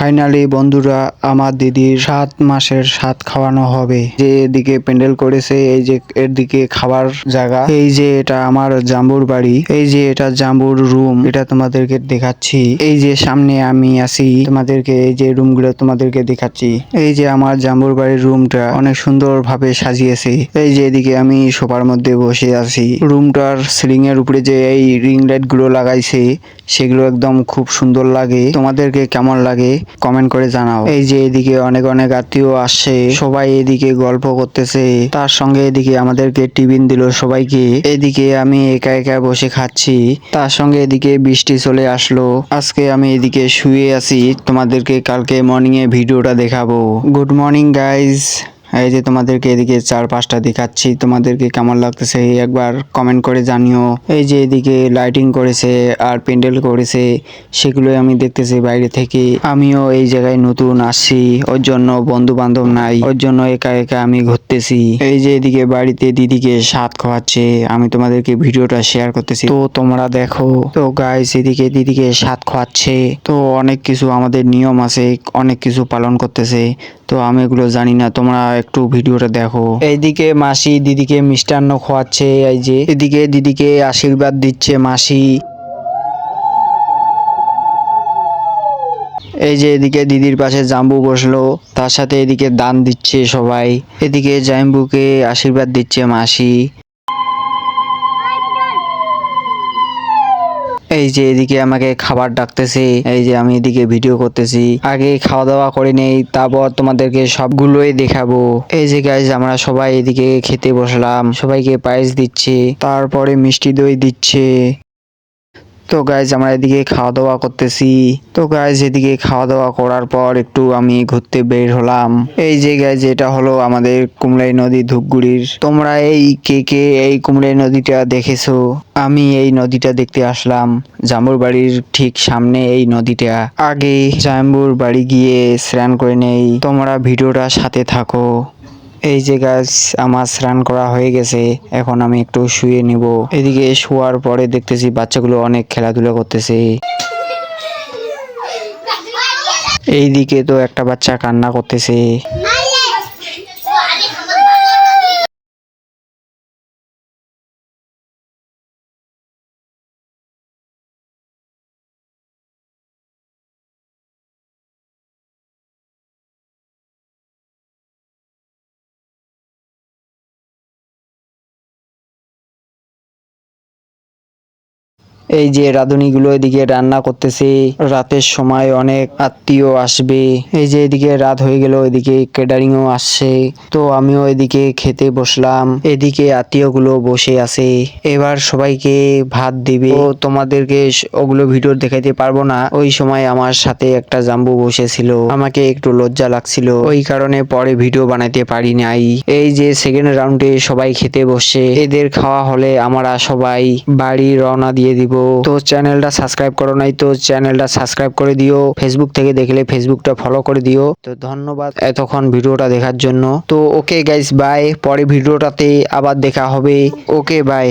Finally বন্ধুরা, আমার দিদির সাত মাসের সাত খাওয়ানো হবে। যে এদিকে প্যান্ডেল করেছে, এই যে এর দিকে খাবার জায়গা, এই যে এটা আমার জাম্বুর বাড়ি, এই যে এটা জাম্বুর রুম, এটা তোমাদেরকে দেখাচ্ছি। এই যে সামনে আমি আছি, তোমাদেরকে এই যে রুমগুলো তোমাদেরকে দেখাচ্ছি। এই যে আমার জাম্বুর বাড়ির রুমটা অনেক সুন্দর ভাবে সাজিয়েছে। এই যে এদিকে আমি সোফার মধ্যে বসে আছি। রুমটার সিলিং এর উপরে যে এই রিং লাইটগুলো লাগাইছে, সেগুলো একদম খুব সুন্দর লাগে। তোমাদেরকে কেমন লাগে? কমেন্ট করে জানাও। এই যে এদিকে অনেক অনেক আত্মীয় আসছে সবাই এদিকে গল্প করতেছে। তার সঙ্গে এদিকে আমাদেরকে টিফিন দিল সবাইকে। এদিকে আমি একা একা বসে খাচ্ছি। তার সঙ্গে এদিকে বৃষ্টি চলে আসলো। আজকে আমি এদিকে শুয়ে আছি। তোমাদেরকে কালকে মর্নিং এ ভিডিওটা দেখাবো। গুড মর্নিং গাইজ এই যে তোমাদেরকে এদিকে চার পাঁচটা দেখাচ্ছি, তোমাদেরকে কেমন লাগতেছে একবার কমেন্ট করে জানিও। এই যে এদিকে লাইটিং করেছে আর প্যান্ডেল করেছে সেগুলো আমি দেখতেছি বাইরে থেকে। আমিও এই জায়গায় নতুন আসছি, ওর জন্য বন্ধু বান্ধব নাই, ওর জন্য একা একা আমি ঘুরতেছি। এই যে এদিকে বাড়িতে দিদিকে স্বাদ খাওয়াচ্ছে, আমি তোমাদেরকে ভিডিওটা শেয়ার করতেছি। তো তোমরা দেখো, তো গাইস এদিকে দিদিকে স্বাদ খাওয়াচ্ছে, তো অনেক কিছু আমাদের নিয়ম আছে, অনেক কিছু পালন করতেছে। তো আমি এগুলো জানি না, তোমরা একটু ভিডিওটা দেখো। এইদিকে মাসি দিদিকে মিষ্টান্ন খোয়াচ্ছে, এই যে। এদিকে দিদিকে আশীর্বাদ দিচ্ছে মাসি। এই যে এদিকে দিদির পাশে জাম্বু বসল, তার সাথে এদিকে দান দিচ্ছে সবাই। এদিকে জাম্বুকে আশীর্বাদ দিচ্ছে মাসি। এই যে এদিকে আমাকে খাবার ডাকতেছে, এই যে আমি এদিকে ভিডিও করতেছি। আগে খাওয়া দাওয়া করে নেই, তারপর তোমাদেরকে সবগুলোই দেখাবো। এই যে গাইজ আমরা সবাই এদিকে খেতে বসলাম, সবাইকে পায়েস দিচ্ছে, তারপরে মিষ্টি দই দিচ্ছে। তো গাইজ আমরা এদিকে খাওয়া দাওয়া করতেছি। তো গাইজ এদিকে খাওয়া দাওয়া করার পর একটু আমি ঘুরতে বের হলাম। এই যে গাইজ এটা হলো আমাদের কুমলাই নদী ধূপগুড়ির। তোমরা এই কে কে এই কুমলাই নদীটা দেখেছ? আমি এই নদীটা দেখতে আসলাম। জাম্বুর বাড়ির ঠিক সামনে এই নদীটা। আগে জাম্বুর বাড়ি গিয়ে স্নান করে নেই। তোমরা ভিডিওটা সাথে থাকো। এই যে গাছ আমার স্নান করা হয়ে গেছে, এখন আমি একটু শুয়ে নিব। এদিকে শোয়ার পরে দেখতেছি বাচ্চাগুলো অনেক খেলাধুলা করতেছে। এইদিকে তো একটা বাচ্চা কান্না করতেছে। এই যে রাঁধুনিগুলো এদিকে রান্না করতেছে, রাতের সময় অনেক আত্মীয় আসবে। এই যে এদিকে রাত হয়ে গেল, এদিকে ক্যাটারিংও আসছে। তো আমিও এদিকে খেতে বসলাম, এদিকে আত্মীয়গুলো বসে আছে। এবার সবাইকে ভাত দিবে। তো তোমাদেরকে ওগুলো ভিডিও দেখাইতে পারব না। ওই সময় আমার সাথে একটা জাম্বু বসেছিল। আমাকে একটু লজ্জা লাগছিল। ওই কারণে পরে ভিডিও বানাইতে পারি নাই। এই যে সেকেন্ড রাউন্ডে সবাই খেতে বসছে। এদের খাওয়া হলে আমরা সবাই বাড়ি রওনা দিয়ে দিব। তো চ্যানেলটা সাবস্ক্রাইব করো নাই তো চ্যানেলটা সাবস্ক্রাইব করে দিও। ফেসবুক থেকে দেখলে ফেসবুকটা ফলো করে দিও। তো ধন্যবাদ এতক্ষণ ভিডিওটা দেখার জন্য। তো ওকে গাইস বাই পরে ভিডিওটাতে আবার দেখা হবে। Okay bye